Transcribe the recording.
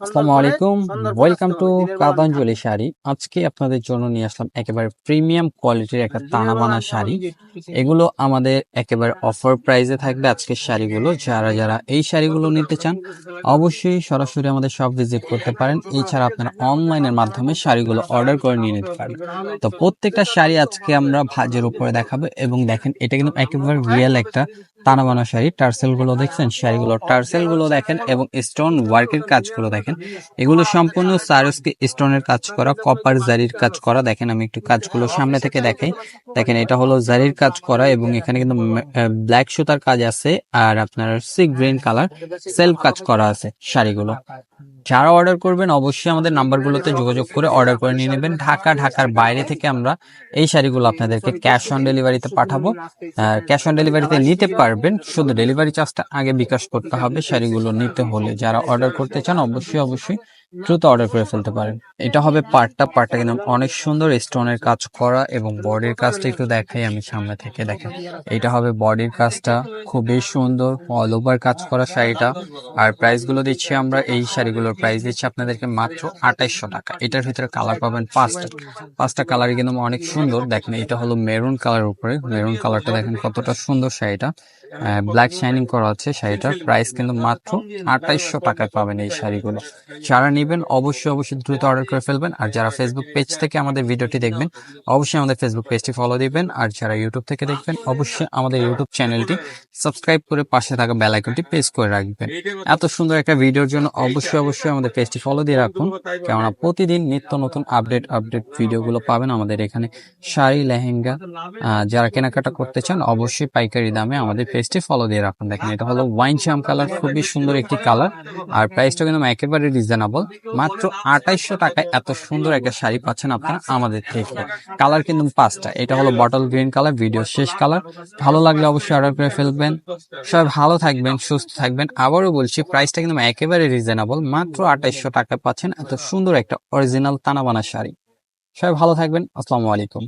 আসসালামু আলাইকুম welcome to কাতাঞ্জলি sari. আজকে আপনাদের জন্য নিয়ে আসলাম একেবারে প্রিমিয়াম কোয়ালিটির একটা তানাবানা শাড়ি। এগুলো আমাদের একেবারে অফার প্রাইসে থাকবে আজকের শাড়িগুলো। যারা যারা এই শাড়িগুলো নিতে চান অবশ্যই সরাসরি আমাদের সব ভিজিট করতে পারেন। এছাড়া আপনারা অনলাইনের মাধ্যমে শাড়িগুলো অর্ডার করে নিয়ে নিতে পারেন। তো প্রত্যেকটা শাড়ি আজকে আমরা ভাজের উপরে দেখাবো এবং দেখেন এটা কিন্তু একেবারে রিয়েল একটা তানা বানা শাড়ি টার্সেলগুলো দেখছেন, শাড়িগুলো টার্সেলগুলো দেখেন এবং স্টোন ওয়ার্কের কাজগুলো দেখেন। এগুলো সম্পূর্ণ সারসকে স্টোনের কাজ করা, কপার জারির কাজ করা। দেখেন, আমি একটু কাজগুলো সামনে থেকে দেখাই। দেখেন, এটা হলো জারির কাজ করা এবং এখানে কিন্তু ব্ল্যাক সুতার কাজ আছে আর আপনার সি গ্রিন কালার সেলফ কাজ করা আছে শাড়িগুলো। যারা অর্ডার করবেন, অবশ্যই আমাদের নাম্বারগুলোতে যোগাযোগ করে অর্ডার করে নিয়ে নেবেন। ঢাকা, ঢাকার বাইরে থেকে আমরা এই শাড়িগুলো আপনাদেরকে ক্যাশ অন ডেলিভারিতে পাঠাবো। ক্যাশ অন ডেলিভারিতে নিতে পারবেন, শুধু ডেলিভারি চার্জটা আগে বিকাশ করতে হবে, শাড়িগুলো নিতে হলে। যারা অর্ডার করতে চান, অবশ্যই অবশ্যই দ্রুত অর্ডার করে ফেলতে পারেন। এটা হবে পার্টটা পার্টটা কিন্তু অনেক সুন্দর স্টোনের কাজ করা এবং বডির কাজটা একটু দেখাই আমি সামনে থেকে দেখেন। এটা হবে বডির কাজটা, খুবই সুন্দর অল ওভার কাজ করা শাড়িটা। আর প্রাইসগুলো দিচ্ছি আমরা, এই শাড়িগুলোর প্রাইস দিচ্ছি আপনাদেরকে মাত্র আঠাইশশো টাকা। এটার ভিতরে কালার পাবেন পাঁচটা। পাঁচটা কালারই কিন্তু অনেক সুন্দর। দেখেন, এটা হলো মেরুন কালার উপরে। মেরুন কালারটা দেখেন কতটা সুন্দর শাড়িটা। ব্ল্যাক শাইনিং করা আছে শাড়িটার। প্রাইস কিন্তু মাত্র আঠাইশশো টাকায় পাবেন এই শাড়িগুলো। যারা নেবেন, অবশ্যই অবশ্যই দ্রুত অর্ডার করে ফেলবেন। আর যারা ফেসবুক পেজ থেকে আমাদের ভিডিওটি দেখবেন, অবশ্যই আমাদের ফেসবুক পেজটি ফলো দিবেন। আর যারা ইউটিউব থেকে দেখবেন, অবশ্যই আমাদের ইউটিউব চ্যানেলটি সাবস্ক্রাইব করে পাশে থাকা বেল আইকনটি প্রেস করে রাখবেন। এত সুন্দর একটা ভিডিওর জন্য অবশ্যই অবশ্যই আমাদের পেজটি ফলো দিয়ে রাখুন। কেননা প্রতিদিন নিত্য নতুন আপডেট আপডেট ভিডিওগুলো পাবেন আমাদের এখানে শাড়ি, লেহেঙ্গা যারা কেনাকাটা করতে চান, অবশ্যই পাইকারি দামে আমাদের পেজটি ফলো দিয়ে রাখুন। দেখেন, এটা হলো ওয়াইন শ্যাম কালার খুবই সুন্দর একটি কালার আর প্রাইসটা কিন্তু একেবারে রিজনেবল মাত্র আঠাইশশো টাকায় এত সুন্দর একটা শাড়ি পাচ্ছেন আপনারা আমাদের থেকে। কালার কিন্তু পাঁচটা। এটা হলো বটল গ্রিন কালার ভিডিও শেষ কালার ভালো লাগলে অবশ্যই অর্ডার করে ফেলবেন। সবাই ভালো থাকবেন সুস্থ থাকবেন। আবারও বলছি প্রাইসটা কিন্তু একেবারে রিজনেবল মাত্র আঠাইশশো টাকায় পাচ্ছেন এত সুন্দর একটা অরিজিনাল তানাবানা শাড়ি। সবাই ভালো থাকবেন। আসসালামু আলাইকুম।